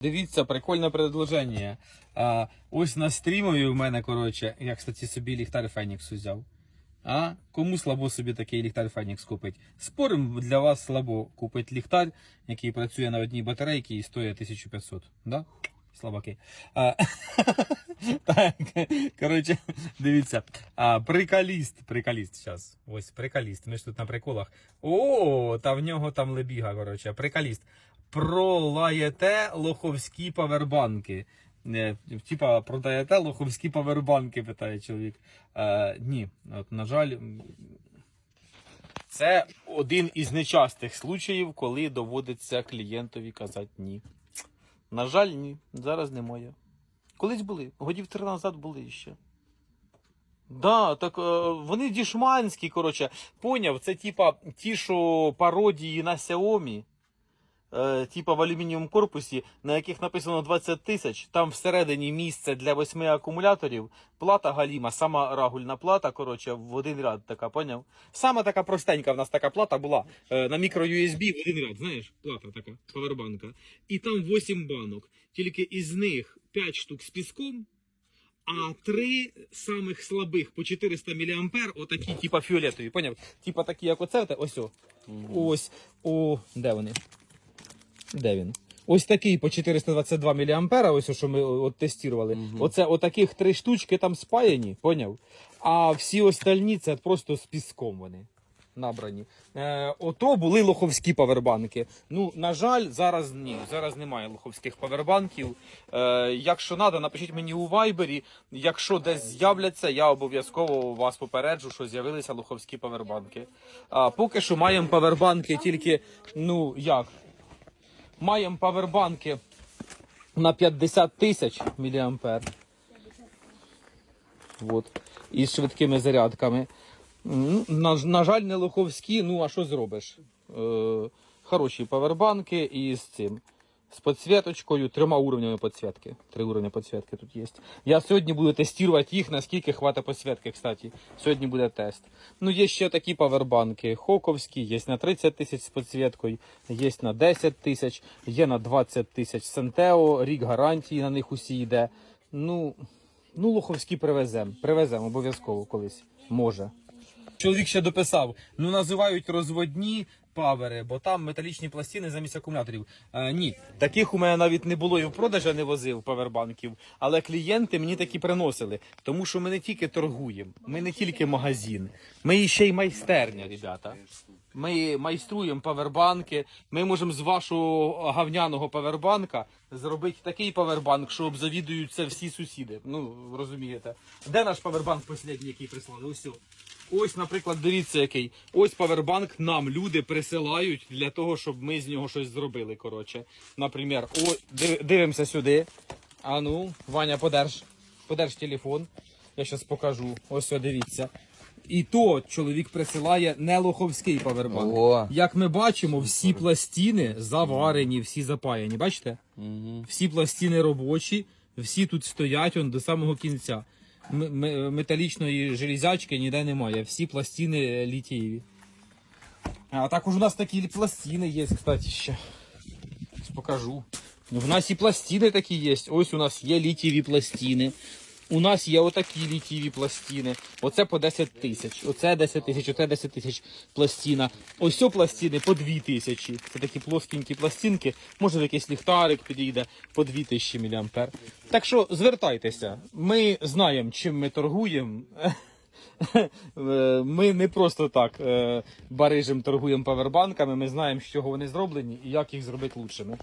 Дивіться, прикольне предложення. А, ось на стрімові в мене, коротше, я, кстати, собі ліхтар Фенікс взяв. А кому слабо собі такий ліхтар Фенікс купить? Спорим, для вас слабо купить ліхтар, який працює на одній батарейці і стоїть 1500. Да? Слабаки. А, так, коротше, дивіться. А, приколіст, приколіст зараз. Ось приколіст. Ми ж тут на приколах. О, та в нього там лебіга, коротше, приколіст. Пролаєте лоховські павербанки. Типа, продаєте лоховські павербанки, питає чоловік. Е, ні, от, на жаль, це один із нечастих случаїв, коли доводиться клієнтові казати ні. На жаль, ні. Зараз немає. Колись були. Годів три назад були ще. Да, так е, вони дішманські, коротше. Поняв, це типа ті, що пародії на Xiaomi. Е, типа в алюмінієвому корпусі, на яких написано 20 тисяч, там всередині місце для восьми акумуляторів, плата галіма, сама рагульна плата, коротше, в один ряд така, поняв? Сама така простенька в нас така плата була е, на мікро USB в один ряд, знаєш, плата така, павербанка. І там 8 банок, тільки із них 5 штук з піском, а три самих слабих по 400 мА, отакі, типа фіолетові, поняв? Типа такі, як оце, ось о. Ось, о, де вони? Де він? Ось такий по 422 мА, ось що ми от тестували. Оце отаких три штучки там спаяні, поняв? А всі остальні це просто з піском вони набрані. Е, ото були лоховські павербанки. Ну, на жаль, зараз ні. Зараз немає лоховських павербанків. Е, якщо треба, напишіть мені у вайбері. Якщо десь з'являться, я обов'язково вас попереджу, що з'явилися лоховські павербанки. А поки що маємо павербанки тільки, ну як? Маємо павербанки на 50 тисяч мА. Вот. Із швидкими зарядками. На, на жаль, не лоховські, ну а що зробиш? Е, хороші павербанки і з цим. З підсвіточкою, трьома уровнями підсвітки. Три уровня підсвітки тут є. Я сьогодні буду тестувати їх, наскільки хватить підсвітки, кстати. Сьогодні буде тест. Ну, є ще такі павербанки. Хоковські, є на 30 тисяч з підсвіткою, є на 10 тисяч, є на 20 тисяч. Сентео, рік гарантії на них усі йде. Ну, ну лоховські привеземо. Привеземо обов'язково колись. Може. Чоловік ще дописав: ну називають розводні павери, бо там металічні пластини замість акумуляторів. Е, ні, таких у мене навіть не було і в продажі не возив павербанків, але клієнти мені такі приносили. Тому що ми не тільки торгуємо, ми не тільки магазин, ми ще й майстерня, ребята. Ми майструємо павербанки. Ми можемо з вашого гавняного павербанка зробити такий павербанк, що обзавідуються всі сусіди. Ну, розумієте. Де наш павербанк останній, який прислали? Ось. Ось, наприклад, дивіться який. Ось павербанк нам люди присилають для того, щоб ми з нього щось зробили. Коротше. Наприклад, о, дивимося сюди. А ну, Ваня, подерж. Подерж телефон. Я зараз покажу. Ось о, дивіться. І то чоловік присилає не лоховський павербанк. О. Як ми бачимо, всі пластини заварені, всі запаяні. Бачите? Угу. Всі пластини робочі, всі тут стоять он до самого кінця. Металічної железячки ніде немає. Всі пластини літієві. А також у нас такі пластини є, кстати, ще. Покажу. У нас і пластини такі є. Ось у нас є літієві пластини. У нас є отакі літієві пластини. Оце по 10 тисяч. Оце 10 тисяч, оце 10 тисяч пластина. Ось о пластини по 2 тисячі. Це такі плоскенькі пластинки. Може якийсь ліхтарик підійде по 2 тисячі мА. Так що звертайтеся. Ми знаємо, чим ми торгуємо. Ми не просто так е, барижем торгуємо павербанками, ми знаємо, з чого вони зроблені і як їх зробити лучшими.